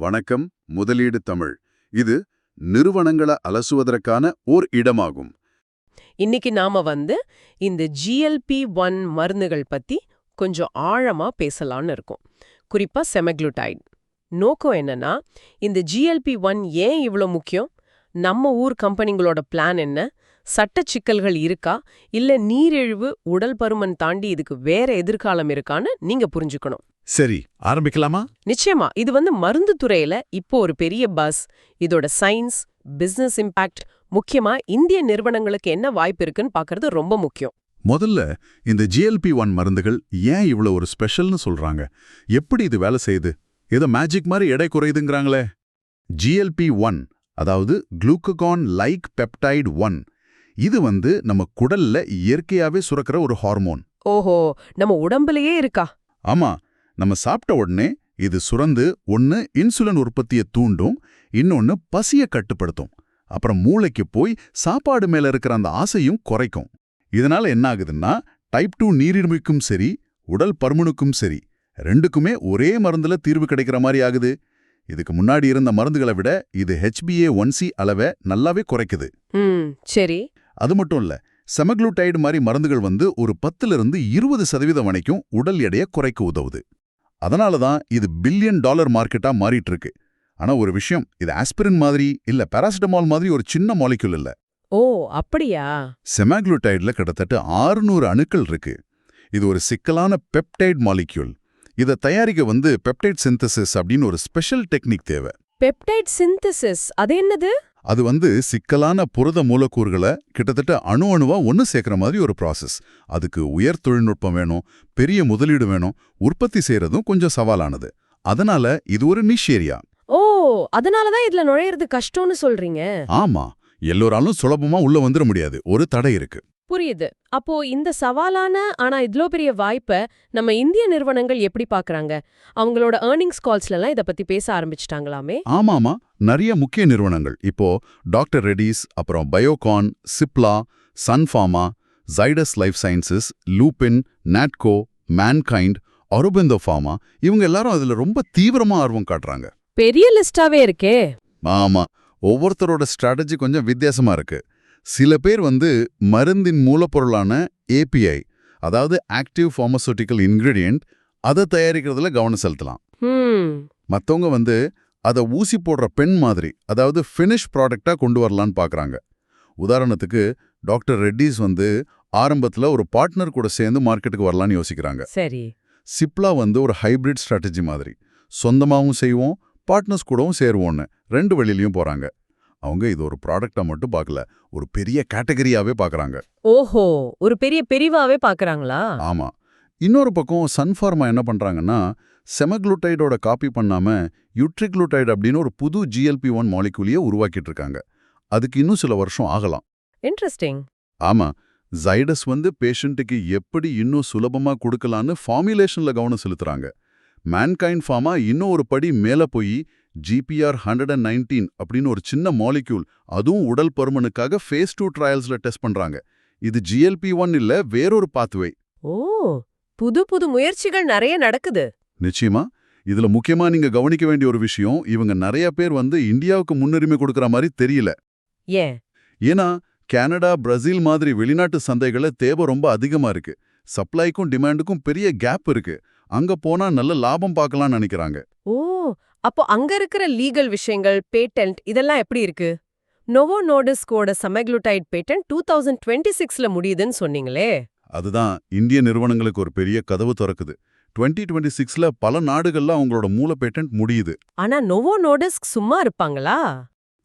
வணக்கம் முதலீடு தமிழ். இது நிறுவனங்களை அலசுவதற்கான ஓர் இடமாகும். இன்னைக்கு நாம வந்து இந்த ஜிஎல்பி ஒன் மருந்துகள் பத்தி கொஞ்சம் ஆழமா பேசலாம்னு இருக்கோம். குறிப்பா செமக்ளுடைட் நோக்கம் என்னன்னா இந்த ஜிஎல்பி ஒன் ஏன் இவ்ளோ முக்கியம்? நம்ம ஊர் கம்பெனிங்களோட பிளான் என்ன? சட்ட சிக்கல்கள் இருக்கா? இல்ல நீரிழிவு உடல் பருமன் தாண்டி இதுக்கு வேற எதிர்காலம் இருக்கான்னு நீங்க புரிஞ்சுக்கணும். சரி ஆரம்பிக்கலாமா? நிச்சயமா. இது வந்து மருந்து துறையில இப்போ ஒரு பெரிய பஸ் இதோட சயின்ஸ் பிசினஸ் இம்பாக்ட் முக்கியமா இந்திய நிறுவனங்களுக்கு என்ன வாய்ப்பு இருக்குன்னு பார்க்கறது ரொம்ப முக்கியம். முதல்ல இந்த ஜிஎல்பி ஒன் மருந்துகள் ஏன் இவ்வளவு ஒரு ஸ்பெஷல்னு சொல்றாங்க? எப்படி இது வேலை செய்யுது? ஏதோ மேஜிக் மாதிரி எடை குறையுதுங்கிறாங்களே. ஜிஎல்பி ஒன் அதாவது குளூக்ககான் லைக் பெப்டைட் ஒன் இது வந்து நம்ம குடல்ல இயற்கையாவே சுரக்கிற ஒரு ஹார்மோன். ஓஹோ நம்ம உடம்புலயே இருக்கா? ஆமா நம்ம சாப்பிட்ட உடனே இது சுரந்து ஒன்னு இன்சுலின் உற்பத்தியை தூண்டும் இன்னொன்னு பசிய கட்டுப்படுத்தும். அப்புறம் மூளைக்கு போய் சாப்பாடு மேல இருக்கிற அந்த ஆசையும் குறைக்கும். இதனால என்ன ஆகுதுன்னா டைப் டூ நீரிழிவுக்கும் சரி உடல் பருமனுக்கும் சரி ரெண்டுக்குமே ஒரே மருந்துல தீர்வு கிடைக்கிற மாதிரி ஆகுது. இதுக்கு முன்னாடி இருந்த மருந்துகளை விட இது ஹெச்பிஏ ஒன் சி அளவை நல்லாவே குறைக்குது. சரி. அது மட்டும் இல்ல செமக்ளூடைடு மாதிரி மருந்துகள் வந்து ஒரு பத்துல இருந்து இருபது சதவீதம் வரைக்கும் உடல் எடையை குறைக்க உதவுது. அதனால தான் இது பில்லியன் டாலர் மார்க்கெட்டா மாறிட்டு இருக்கு ஆனா ஒரு விஷயம் இது ஆஸ்பிரின் மாதிரி இல்ல பாராசிட்டமால் மாதிரி ஒரு சின்ன மாலிக்யூல் இல்ல. ஓ அப்படியா? செமாக்ளூடைட்ல கிட்டத்தட்ட 600 அணுக்கள் இருக்கு. இது ஒரு சிக்கலான பெப்டைட் மாலிக்யூல் இதை தயாரிக்க வந்து பெப்டைட் சிந்தசிஸ் அப்படின்னு ஒரு ஸ்பெஷல் டெக்னிக் தேவை. பெப்டைட் சிந்தசிஸ் அது என்னது? அது வந்து சிக்கலான புரத மூலக்கூறுகளை கிட்டத்தட்ட அணு அணுவா ஒன்று சேர்க்குற மாதிரி ஒரு ப்ராசஸ் அதுக்கு உயர் தொழில்நுட்பம் வேணும் பெரிய முதலீடு வேணும் உற்பத்தி செய்யறதும் கொஞ்சம் சவாலானது. அதனால இது ஒரு நிஷ் ஏரியா ஓ அதனாலதான் இதுல நுழையிறது கஷ்டம்னு சொல்றீங்க. ஆமா எல்லோராலும் சுலபமா உள்ள வந்துட முடியாது. ஒரு தடை இருக்கு. புரியுது. அப்போ இந்த சவாலான ஆனா இவ்ளோ பெரிய வாய்ப்பை நம்ம இந்திய நிறுவனங்கள் எப்படி பாக்குறாங்க? அவங்களோட ஏர்னிங்ஸ் கால்ஸ்லாம் இத பத்தி பேச ஆரம்பிச்சிட்டாங்களாமே? ஆமாமா. நிறைய முக்கிய நிறுவனங்கள். இப்போ டாக்டர் ரெடிஸ் அப்புறம் Biocon Cipla Sun Pharma Zydus life sciences Lupin Natco Mankind Aurobindo pharma இவங்க எல்லாரும் அதுல ரொம்ப தீவிரமா ஆர்வம் காட்டுறாங்க. பெரிய லிஸ்டாவே இருக்கே. ஆமா. ஒவ்வொருத்தரோட ஸ்ட்ராட்டஜி கொஞ்சம் வித்தியாசமா இருக்கு. சில பேர் வந்து மருந்தின் மூலப்பொருளான ஏபிஐ அதாவது ஆக்டிவ் ஃபார்மசூட்டிக்கல் இன்கிரீடியன்ட் அதை தயாரிக்கிறதுல கவனம் செலுத்தலாம். ஹம். மத்தவங்க வந்து அதை ஊசி போடுற பெண் மாதிரி அதாவது ஃபினிஷ் ப்ராடக்டா கொண்டு வரலான்னு பார்க்கறாங்க உதாரணத்துக்கு டாக்டர் ரெட்டிஸ் வந்து ஆரம்பத்துல ஒரு பார்ட்னர் கூட சேர்ந்து மார்க்கெட்டுக்கு வரலான்னு யோசிக்கிறாங்க. சரி. சிப்லா வந்து ஒரு ஹைபிரிட் ஸ்ட்ராட்டஜி மாதிரி சொந்தமாகவும் செய்வோம் பார்ட்னர்ஸ் கூடவும் சேருவோன்னு ரெண்டு வழியிலையும் போறாங்க. அவங்க இது ஒரு ப்ராடக்டா மட்டும் பார்க்கல ஒரு பெரிய கேட்டகரியாவே பார்க்கறாங்க ஓஹோ ஒரு பெரிய பிரிவாவே பாக்குறாங்களா? ஆமா. இன்னொரு பக்கம் சன்ஃபார்மா என்ன பண்றாங்கன்னா செமக்ளூட்டைடோட காப்பி பண்ணாம யுட்ரிக்ளூட்டைடு அப்படின்னு ஒரு புது ஜிஎல்பி ஒன் மாலிகுலியை உருவாக்கிட்டு இருக்காங்க அதுக்கு இன்னும் சில வருஷம் ஆகலாம். இன்ட்ரெஸ்டிங் ஆமா. ஜைடஸ் வந்து பேஷண்ட்டுக்கு எப்படி இன்னும் சுலபமா கொடுக்கலான்னு ஃபார்முலேஷன்ல கவனம் செலுத்துறாங்க. மேன்கைண்ட் ஃபார்மா இன்னும் ஒரு படி மேல போய் ஜிபிஆர் ஹண்ட்ரட் அண்ட் நைன்டீன் அப்படின்னு ஒரு சின்ன மாலிக்யூல் அதுவும் உடல் பருமனுக்காக ஃபேஸ் டூ ட்ரையல்ஸ்ல டெஸ்ட் பண்றாங்க. இது ஜிஎல்பி ஒன் இல்ல வேறொரு பாத்வே ஓ புது புது முயற்சிகள் நிறைய நடக்குது. நிச்சயமா. இதுல முக்கியமா நீங்க கவனிக்க வேண்டிய ஒரு விஷயம் இவங்க நிறைய பேர் வந்து இந்தியாவுக்கு முன்னுரிமை கொடுக்கற மாதிரி தெரியல. ஏன்? ஏன்னா கனடா பிரேசில் மாதிரி வெளிநாட்டு சந்தைகள தேவை ரொம்ப அதிகமா இருக்கு. சப்ளைக்கும் டிமாண்டுக்கும் பெரிய கேப் இருக்கு. அங்க போனா நல்ல லாபம் பார்க்கலாம்னு நினைக்கிறாங்க. ஓ அப்போ அங்க இருக்கிற லீகல் விஷயங்கள் பேட்டன்ட் இதெல்லாம் எப்படி இருக்கு? Novo நோடிஸ்கோட semaglutide patent two thousand twenty சிக்ஸ்ல முடியுதுன்னு சொன்னீங்களே. அதுதான் இந்திய நிறுவனங்களுக்கு ஒரு பெரிய கதவு திறக்குது. 2026 டுவெண்ட்டி சிக்ஸ்ல பல நாடுகள்ல அவங்களோட மூல பேட்டன்ட் முடியுது. ஆனா நோவோ நோடிஸ்க் சும்மா இருப்பாங்களா?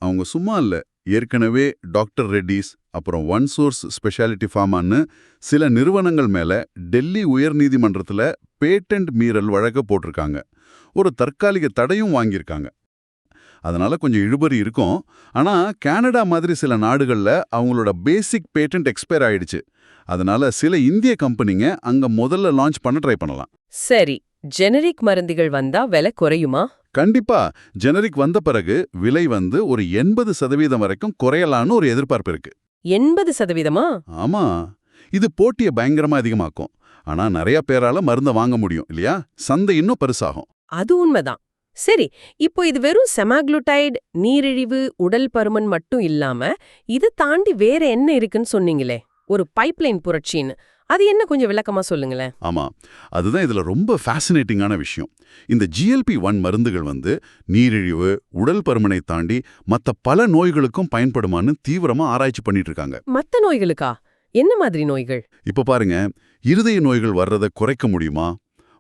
அவங்க சும்மா இல்ல. ஏற்கனவே டாக்டர் ரெட்டிஸ் அப்புறம் ஒன் சோர்ஸ் ஸ்பெஷாலிட்டி ஃபார்மான்னு சில நிறுவனங்கள் மேல டெல்லி உயர்நீதிமன்றத்துல பேட்டன்ட் மீறல் வழக்க போட்டிருக்காங்க. ஒரு தற்காலிக தடையும் வாங்கியிருக்காங்க. அதனால கொஞ்சம் இழுபறி இருக்கும். ஆனா கனடா மாதிரி சில நாடுகள்ல அவங்களோட பேசிக் பேட்டன்ட் எக்ஸ்பயர் ஆயிடுச்சு. அதனால சில இந்திய கம்பெனிங்க அங்க முதல்ல லான்ச் பண்ண ட்ரை பண்ணலாம். சரி ஜெனரிக் மருந்துகள் வந்தா விலை குறையுமா? கண்டிப்பா ஜெனரிக் வந்த பிறகு விலை வந்து ஒரு எண்பது சதவீதம் வரைக்கும் குறையலான்னு ஒரு எதிர்பார்ப்பு இருக்கு. எண்பது சதவீதமா? ஆமா இது போட்டியை பயங்கரமா அதிகமாக்கும். ஆனா நிறைய பேரால மருந்த வாங்க முடியும் இல்லையா? சந்தை இன்னும் பெருசாகும். அது உண்மைதான். சரி இப்போ இது வெறும் செமாக்ளுடைடு நீரிழிவு உடல் பருமன் மட்டும் இல்லாம இது தாண்டி வேற என்ன இருக்குன்னு சொன்னீங்களே? ஒரு பைப்லைன் புரட்சின்னு. அது என்ன கொஞ்சம் விளக்கமா சொல்லுங்களேன்? ஆமா அதுதான் இதுல ரொம்ப ஃபேசினேட்டிங்கான விஷயம். இந்த ஜிஎல்பி ஒன் மருந்துகள் வந்து நீரிழிவு உடல் பருமனை தாண்டி மத்த பல நோய்களுக்கும் பயன்படுமான்னு தீவிரமா ஆராய்ச்சி பண்ணிட்டு இருக்காங்க. மத்த நோய்களுக்கா? என்ன மாதிரி நோய்கள்? இப்ப பாருங்க இருதய நோய்கள் வர்றதை குறைக்க முடியுமா?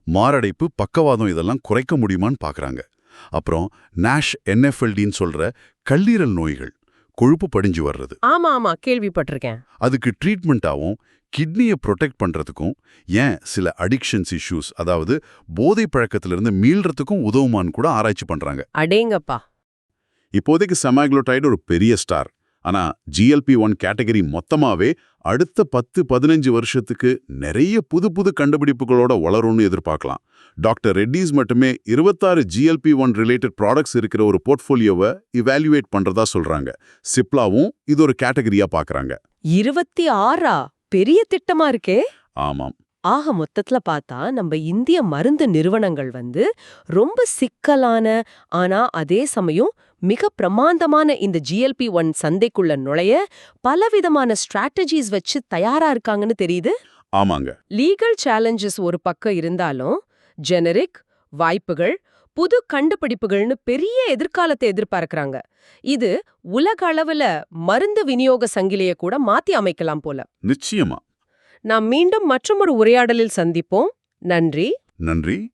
மாரடைப்பு பக்கவாதம் இதெல்லாம் குறைக்க முடியுமான்னு பார்க்கறாங்க அப்புறம் நாஷ் என்எஃப்எல்டின்னு சொல்ற கல்லீரல் நோய்கள் கொழுப்பு படிஞ்சு வர்றது. ஆமா ஆமா கேள்விப்பட்டிருக்கேன். அதுக்கு ட்ரீட்மெண்ட்டாவும் கிட்னியை ப்ரொடெக்ட் பண்றதுக்கும் ஏன் சில அடிக்ஷன்ஸ் இஷ்யூஸ் அதாவது போதை பழக்கத்திலிருந்து மீள்றதுக்கும் உதவுமான்னு கூட ஆராய்ச்சி பண்றாங்க. அடேங்கப்பா. இப்போதைக்கு செமாக்ளோடைடு ஒரு பெரிய ஸ்டார் ஆனா ஜிஎல்பி ஒன் கேட்டகரி மொத்தமாவே அடுத்த பத்து பதினஞ்சு வருஷத்துக்கு நிறைய புது புது கண்டுபிடிப்புகளோட வளரும்னு எதிர்பார்க்கலாம். டாக்டர் ரெட்டிஸ் மட்டுமே இருபத்தாறு ஜிஎல்பி ஒன் ரிலேட்டட் ப்ராடக்ட்ஸ் இருக்கிற ஒரு போர்ட்ஃபோலியோவை இவாலுவேட் பண்றதா சொல்றாங்க. சிப்லாவும் இது ஒரு கேட்டகரியா பார்க்கறாங்க இருபத்தி ஆறா? பெரிய திட்டமா இருக்கே? ஆமாம். ஆக மொத்தத்துல பார்த்தா நம்ம இந்திய மருந்து நிறுவனங்கள் வந்து ரொம்ப சிக்கலான ஆனா அதே சமயம் மிக பிரமாந்தமான இந்த ஜிஎல்பி ஒன் சந்தைக்குள்ள நுழைய பலவிதமான ஸ்ட்ராட்டஜிஸ் வச்சு தயாரா இருக்காங்கன்னு தெரியுது? ஆமாங்க. லீகல் சேலஞ்சஸ் ஒரு பக்கம் இருந்தாலும் ஜெனரிக் வாய்ப்புகள் புது கண்டுபிடிப்புகள்னு பெரிய எதிர்காலத்தை எதிர்பார்க்கறாங்க. இது உலக அளவுல மருந்து விநியோக சங்கிலிய கூட மாத்தி அமைக்கலாம் போல. நிச்சயமா. நாம் மீண்டும் மற்றொரு உரையாடலில் சந்திப்போம். நன்றி. நன்றி.